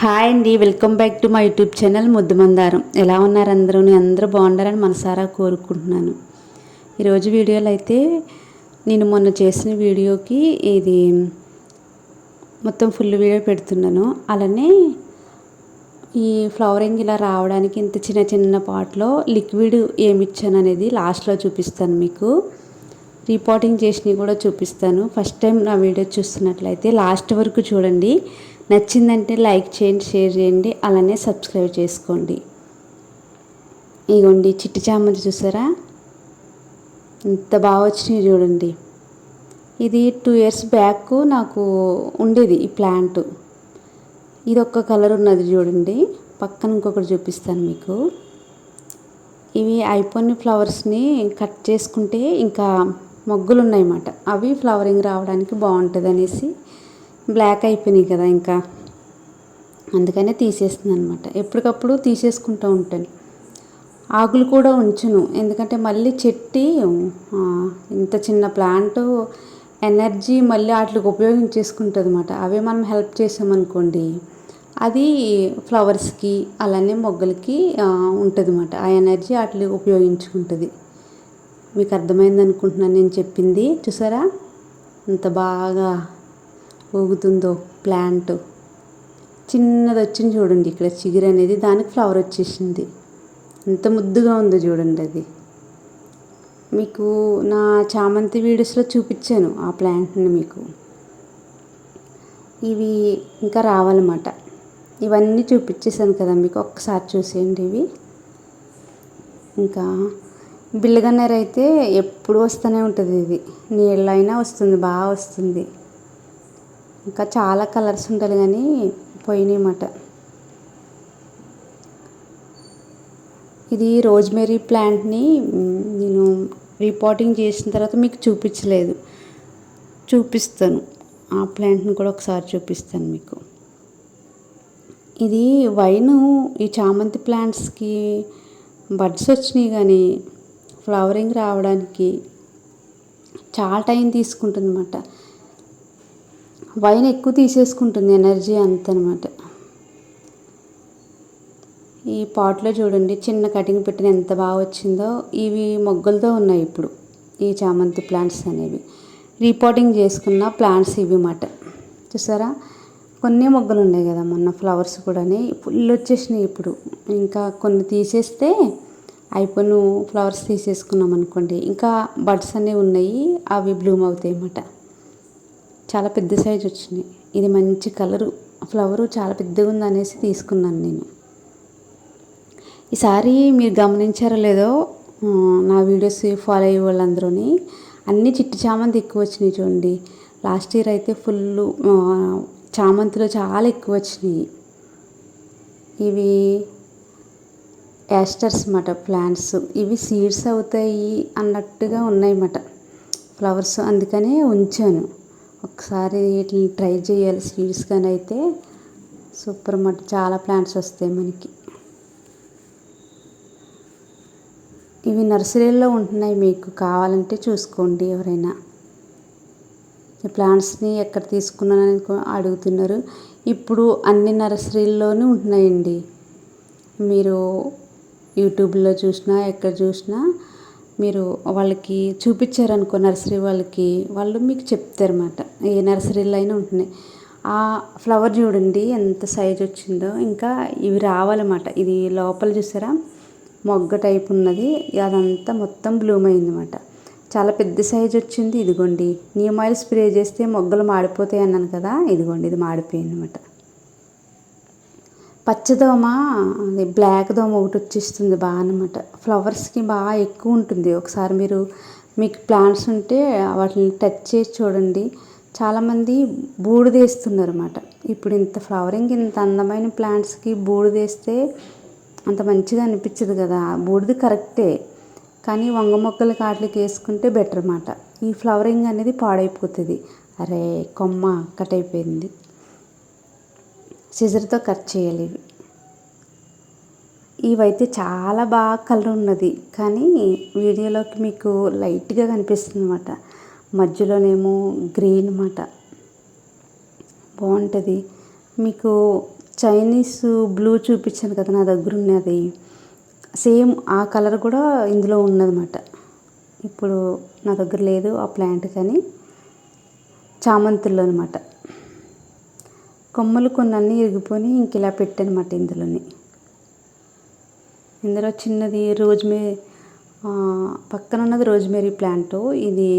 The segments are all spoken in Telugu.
హాయ్ అండి welcome back to my YouTube channel ముద్దు మందారం. ఎలా ఉన్నారు అందరూ? నేను అందరూ బాగుండాలని మనసారా కోరుకుంటున్నాను. ఈరోజు వీడియోలో అయితే నేను మొన్న చేసిన వీడియోకి ఇది మొత్తం ఫుల్ వీడియో పెడుతున్నాను. అలానే ఈ ఫ్లవరింగ్ ఇలా రావడానికి ఇంత చిన్న చిన్న పాట్లో లిక్విడ్ ఏమి ఇచ్చాను అనేది లాస్ట్లో చూపిస్తాను మీకు. రీపోర్టింగ్ చేసినవి కూడా చూపిస్తాను. ఫస్ట్ టైం నా వీడియో చూస్తున్నట్లయితే లాస్ట్ వరకు చూడండి. నచ్చిందంటే లైక్ చేయండి షేర్ చేయండి అలానే సబ్స్క్రైబ్ చేసుకోండి. ఇగోండి చిట్టి చామంతి చూసారా? ఎంత బాగా వచ్చినాయి చూడండి. ఇది టూ ఇయర్స్ బ్యాక్ నాకు ఉండేది ఈ ప్లాంట్ ఇది ఒక్క కలర్ ఉన్నది చూడండి. పక్కన ఇంకొకటి చూపిస్తాను మీకు. ఇవి అయిపోయిన ఫ్లవర్స్ని కట్ చేసుకుంటే ఇంకా మొగ్గులు ఉన్నాయన్నమాట అవి ఫ్లవరింగ్ రావడానికి బాగుంటుంది అనేసి బ్లాక్ అయిపోయినాయి కదా ఇంకా. అందుకనే తీసేస్తుంది అనమాట ఎప్పటికప్పుడు తీసేసుకుంటూ ఉంటాను. ఆకులు కూడా ఉంచును. ఎందుకంటే మళ్ళీ చెట్టి ఇంత చిన్న ప్లాంట్ ఎనర్జీ మళ్ళీ వాటికి ఉపయోగించేసుకుంటుంది అనమాట అవే మనం హెల్ప్ చేసామనుకోండి అది ఫ్లవర్స్కి అలానే మొగ్గలకి ఉంటుంది అనమాట ఆ ఎనర్జీ వాటికి ఉపయోగించుకుంటుంది. మీకు అర్థమైంది అనుకుంటున్నాను నేను చెప్పింది. చూసారా? అంత బాగా ఊగుతుందో ప్లాంట్. చిన్నది వచ్చింది చూడండి ఇక్కడ చిగురు అనేది దానికి ఫ్లవర్ వచ్చేసింది. ఎంత ముద్దుగా ఉందో చూడండి అది. మీకు నా చామంతి వీడియోస్లో చూపించాను ఆ ప్లాంట్ని మీకు. ఇవి ఇంకా రావాలన్నమాట. ఇవన్నీ చూపించేసాను కదా మీకు ఒక్కసారి చూసేయండి ఇవి. ఇంకా బిల్లగన్నేరు అయితే ఎప్పుడు వస్తూనే ఉంటుంది ఇది. నీళ్ళైనా వస్తుంది బాగా వస్తుంది. ఇంకా చాలా కలర్స్ ఉంటాయి కానీ పోయినాయన్నమాట. ఇది రోజ్మెరీ ప్లాంట్ని నేను రిపోర్టింగ్ చేసిన తర్వాత మీకు చూపించలేదు. చూపిస్తాను. ఆ ప్లాంట్ని కూడా ఒకసారి చూపిస్తాను మీకు. ఇది వైన్ ఈ చామంతి ప్లాంట్స్కి బడ్స్ వచ్చినాయి కానీ ఫ్లవరింగ్ రావడానికి చాలా టైం తీసుకుంటుంది అన్నమాట వైన్ ఎక్కువ తీసేసుకుంటుంది ఎనర్జీ అంతనమాట. ఈ పాట్లో చూడండి చిన్న కటింగ్ పెట్టిన ఎంత బాగా వచ్చిందో ఇవి మొగ్గలతో ఉన్నాయి ఇప్పుడు ఈ చామంతి ప్లాంట్స్ అనేవి. రీపోర్టింగ్ చేసుకున్న ప్లాంట్స్ ఇవి మాట చూసారా? కొన్ని మొగ్గలు ఉన్నాయి కదా మొన్న ఫ్లవర్స్ కూడా ఫుల్ వచ్చేసినాయి ఇప్పుడు. ఇంకా కొన్ని తీసేస్తే అయిపోయిన ఫ్లవర్స్ తీసేసుకున్నాం అనుకోండి ఇంకా బడ్స్ అనేవి ఉన్నాయి అవి బ్లూమ్ అవుతాయి అన్నమాట చాలా పెద్ద సైజ్ వచ్చినాయి ఇది మంచి కలరు ఫ్లవరు చాలా పెద్దగా ఉంది అనేసి తీసుకున్నాను నేను. ఈసారి మీరు గమనించారో లేదో నా వీడియోస్ ఫాలో అయ్యే వాళ్ళందరూ అన్ని చిట్టి చామంతి ఎక్కువ వచ్చినాయి చూడండి. లాస్ట్ ఇయర్ అయితే ఫుల్ చామంతిలో చాలా ఎక్కువ వచ్చినాయి. ఇవి యాస్టర్స్ అన్నమాట ప్లాంట్స్ ఇవి సీడ్స్ అవుతాయి అన్నట్టుగా ఉన్నాయన్నమాట. ఫ్లవర్స్ అందుకనే ఉంచాను. ఒకసారి వీటిని ట్రై చేయాలి సీడ్స్ కానీ అయితే. సూపర్ అన్నమాట. చాలా ప్లాంట్స్ వస్తాయి మనకి. ఇవి నర్సరీలో ఉంటున్నాయి మీకు కావాలంటే చూసుకోండి ఎవరైనా. ఈ ప్లాంట్స్ని ఎక్కడ తీసుకున్నానని అడుగుతున్నారు. ఇప్పుడు అన్ని నర్సరీల్లోనూ ఉంటున్నాయండి. మీరు యూట్యూబ్లో చూసినా ఎక్కడ చూసినా మీరు వాళ్ళకి చూపించారనుకో నర్సరీ వాళ్ళకి వాళ్ళు మీకు చెప్తారన్నమాట. ఏ నర్సరీలో అయినా ఉంటున్నాయి ఆ ఫ్లవర్ చూడండి ఎంత సైజ్ వచ్చిందో. ఇంకా ఇవి రావాలన్నమాట. ఇది లోపల చూసారా? మొగ్గ టైప్ ఉన్నది. అదంతా మొత్తం బ్లూమ్ అయిందన్నమాట. చాలా పెద్ద సైజ్ వచ్చింది. ఇదిగోండి. నీమ్ ఆయిల్ స్ప్రే చేస్తే మొగ్గలు మాడిపోతాయి అన్నాను కదా. ఇదిగోండి ఇది మాడిపోయింది అనమాట పచ్చదోమ అది బ్లాక్ దోమ ఒకటి వచ్చేస్తుంది బాగా అనమాట ఫ్లవర్స్కి బాగా ఎక్కువ ఉంటుంది. ఒకసారి మీరు మీకు ప్లాంట్స్ ఉంటే వాటిని టచ్ చేసి చూడండి. చాలామంది బూడిదేస్తున్నారు అనమాట ఇప్పుడు ఇంత ఫ్లవరింగ్ ఇంత అందమైన ప్లాంట్స్కి బూడిదేస్తే అంత మంచిగా అనిపించదు కదా. బూడిది కరెక్టే. కానీ వంగ మొక్కలు కాట్లకి వేసుకుంటే బెటర్ అన్నమాట. ఈ ఫ్లవరింగ్ అనేది పాడైపోతుంది. అరే కొమ్మ కట్ అయిపోయింది సిజర్తో కట్ చేయాలి ఇవి. ఇవైతే చాలా బాగా కలర్ ఉన్నది. కానీ వీడియోలోకి మీకు లైట్గా కనిపిస్తుంది అనమాట మధ్యలోనేమో గ్రీన్ అన్నమాట బాగుంటుంది మీకు చైనీస్ బ్లూ చూపించాను కదా నా దగ్గర ఉన్నది సేమ్ ఆ కలర్ కూడా ఇందులో ఉన్నదన్నమాట. ఇప్పుడు నా దగ్గర లేదు ఆ ప్లాంట్ కానీ చామంతుల్లో అనమాట కొమ్మలు కొన్ని అన్నీ ఇరిగిపోయి ఇంక ఇలా పెట్టానమాట ఇందులోని. ఇందులో చిన్నది రోజ్మే పక్కన ఉన్నది రోజ్మేరీ ప్లాంట్. ఇది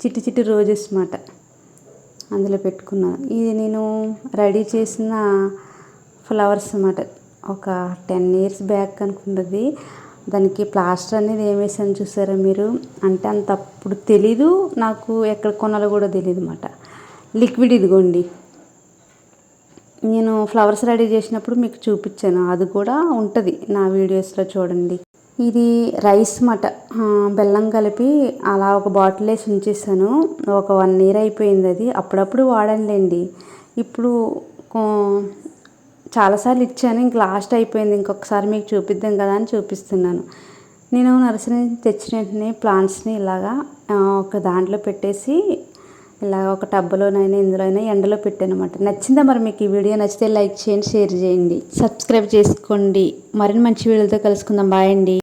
చిట్టి చిట్టి రోజెస్ అన్నమాట అందులో పెట్టుకున్నాను ఇది నేను రెడీ చేసిన ఫ్లవర్స్ అన్నమాట ఒక టెన్ ఇయర్స్ బ్యాక్ అనుకుంటుంది. దానికి ప్లాస్టర్ అనేది ఏం వేసాను చూసారా మీరు? అంటే అంత అప్పుడు తెలీదు నాకు ఎక్కడ కొనాలో కూడా తెలియదు అన్నమాట లిక్విడ్ ఇదిగోండి. నేను ఫ్లవర్స్ రెడీ చేసినప్పుడు మీకు చూపించాను. అది కూడా ఉంటుంది నా వీడియోస్లో చూడండి. ఇది రైస్ మాట బెల్లం కలిపి అలా ఒక బాటిల్ వేసి ఉంచేసాను. ఒక వన్ ఇయర్ అయిపోయింది అది. అప్పుడప్పుడు వాడానులేండి. ఇప్పుడు చాలాసార్లు ఇచ్చాను. ఇంక లాస్ట్ అయిపోయింది. ఇంకొకసారి మీకు చూపిద్దాం కదా అని చూపిస్తున్నాను. నేను నర్సరీ నుంచి తెచ్చిన వెంటనే ప్లాంట్స్ని ఇలాగా ఒక దాంట్లో పెట్టేసి ఇలా ఒక టబ్బలోనైనా ఇందులోనైనా ఎండలో పెట్టానమాట. నచ్చిందా మరి మీకు ఈ వీడియో? నచ్చితే లైక్ చేయండి షేర్ చేయండి. సబ్స్క్రైబ్ చేసుకోండి. మరిన్ని మంచి వీడియోలతో కలుసుకుందాం. బాయ్ అండి.